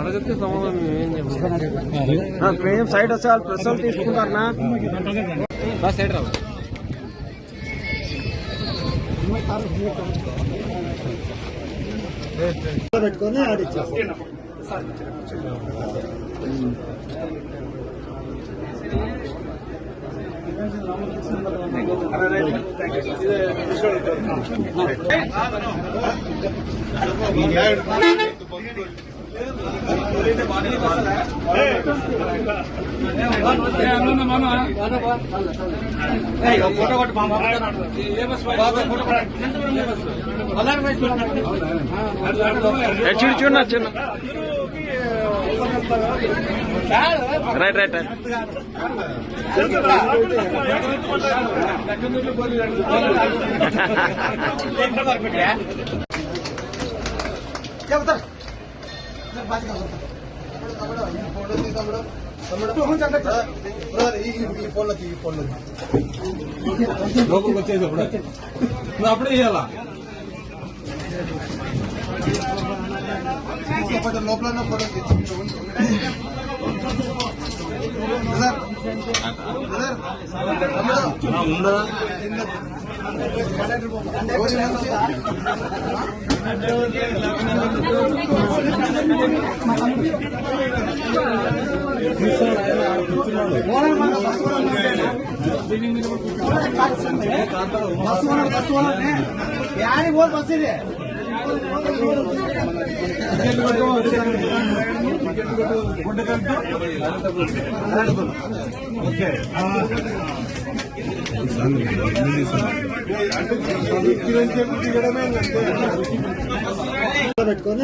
అడగతే సమాధానం ఏం చెప్పాలి కొంచెం సైడ్ వస్తే వాళ్ళు ప్రెస్ వాళ్ళు తీసుకుంటారనా బస్ సైడ్ రావు పెట్టుకొని ఆడిచ్చేస్తాం చూడు చూడు చిన్న రైట్ రైట్ రైట్ ఈ ఫోన్లో ఈ ఫోన్లో లోపలికి వచ్చేసి అప్పుడే నువ్వు అప్పుడే లోపల ఫోటో ఉందా ಯಾರಿಗೆ ಹೋಗಿ ಬಸ್ಸಿದೆ ఓకే పెట్టుకొని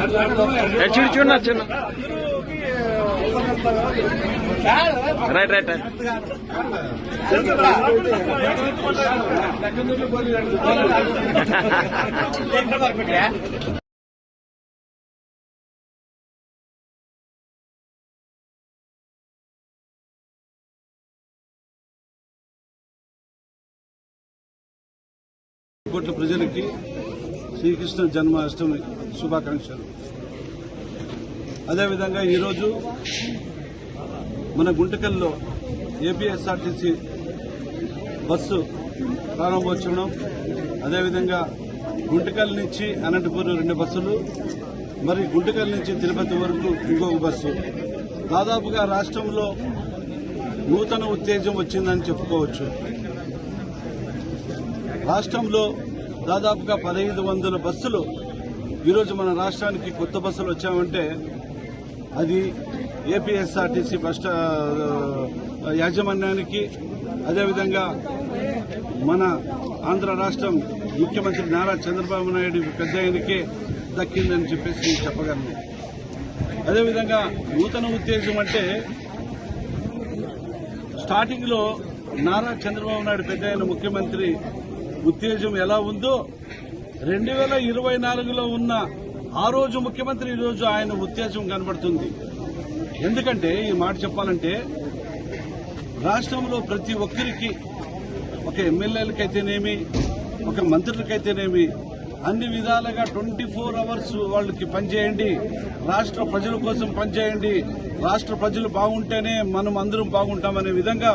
ఆడిచ్చేస్తాం చూడు చూడు చిన్న. Right right right. కోట్ల ప్రజలకి శ్రీకృష్ణ జన్మాష్టమి శుభాకాంక్షలు. అదేవిధంగా ఈరోజు మన గుంటకల్లో ఏపీఎస్ఆర్టీసీ బస్సు ప్రారంభోత్సవం అదేవిధంగా గుంటకల్ నుంచి అనంతపురం రెండు బస్సులు మరి గుంటకల్ నుంచి తిరుపతి వరకు ఇంకొక బస్సు. దాదాపుగా రాష్ట్రంలో నూతన ఉత్తేజం వచ్చిందని చెప్పుకోవచ్చు. రాష్ట్రంలో దాదాపుగా పదహైదు వందల బస్సులు ఈరోజు మన రాష్ట్రానికి కొత్త బస్సులు వచ్చామంటే అది ఏపీఎస్ఆర్టీసీ బస్ యాజమాన్యానికి అదేవిధంగా మన ఆంధ్ర రాష్ట్రం ముఖ్యమంత్రి నారా చంద్రబాబు నాయుడు పెద్ద ఆయనకే దక్కిందని చెప్పేసి నేను చెప్పగలను. అదేవిధంగా నూతన ఉత్తేజం అంటే స్టార్టింగ్లో నారా చంద్రబాబు నాయుడు పెద్ద ముఖ్యమంత్రి ఉత్తేజం ఎలా ఉందో రెండు వేల ఇరవై నాలుగులో ఉన్న ఆ రోజు ముఖ్యమంత్రి ఈ రోజు ఆయన ఉత్తేజం కనబడుతుంది. ఎందుకంటే ఈ మాట చెప్పాలంటే రాష్ట్రంలో ప్రతి ఒక్కరికి ఒక ఎమ్మెల్యేలకైతేనేమి ఒక మంత్రులకైతేనేమి అన్ని విధాలుగా ట్వంటీ ఫోర్ అవర్స్ వాళ్ళకి పనిచేయండి రాష్ట్ర ప్రజల కోసం పనిచేయండి రాష్ట్ర ప్రజలు బాగుంటేనే మనం అందరం బాగుంటామనే విధంగా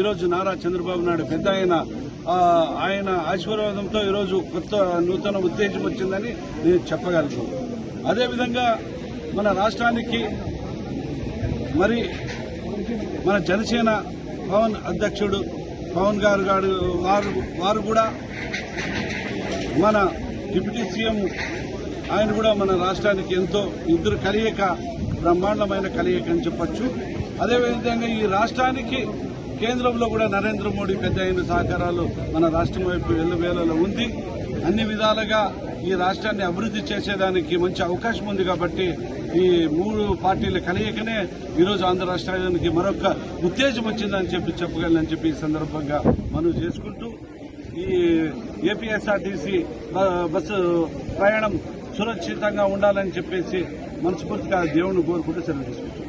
ఈరోజు నారా చంద్రబాబు నాయుడు పెద్ద ఆయన ఆయన ఆశీర్వాదంతో ఈరోజు కొత్త నూతన ఉత్తేజం వచ్చిందని నేను చెప్పగలను. అదేవిధంగా మన రాష్ట్రానికి మరి మన జనసేన పవన్ అధ్యక్షుడు పవన్ గారు గారు వారు వారు కూడా మన డిప్యూటీ సీఎం ఆయన కూడా మన రాష్ట్రానికి ఎంతో ఇద్దరు కలియక బ్రహ్మాండమైన కలియక అని చెప్పచ్చు. అదేవిధంగా ఈ రాష్ట్రానికి కేంద్రంలో కూడా నరేంద్ర మోడీ పెద్ద అయిన సహకారాలు మన రాష్ట్రం వైపు వెల్లువేలలో ఉంది. అన్ని విధాలుగా ఈ రాష్ట్రాన్ని అభివృద్ధి చేసేదానికి మంచి అవకాశం ఉంది కాబట్టి ఈ మూడు పార్టీల కలయికనే ఈరోజు ఆంధ్ర రాష్ట్రానికి మరొక ఉత్తేజం వచ్చిందని చెప్పి చెప్పగలనని చెప్పి ఈ సందర్భంగా మనం చేసుకుంటూ ఈ ఏపీఎస్ఆర్టీసీ బస్సు ప్రయాణం సురక్షితంగా ఉండాలని చెప్పేసి మనస్ఫూర్తిగా దేవుని కోరుకుంటూ సెలవు తీసుకుంటాం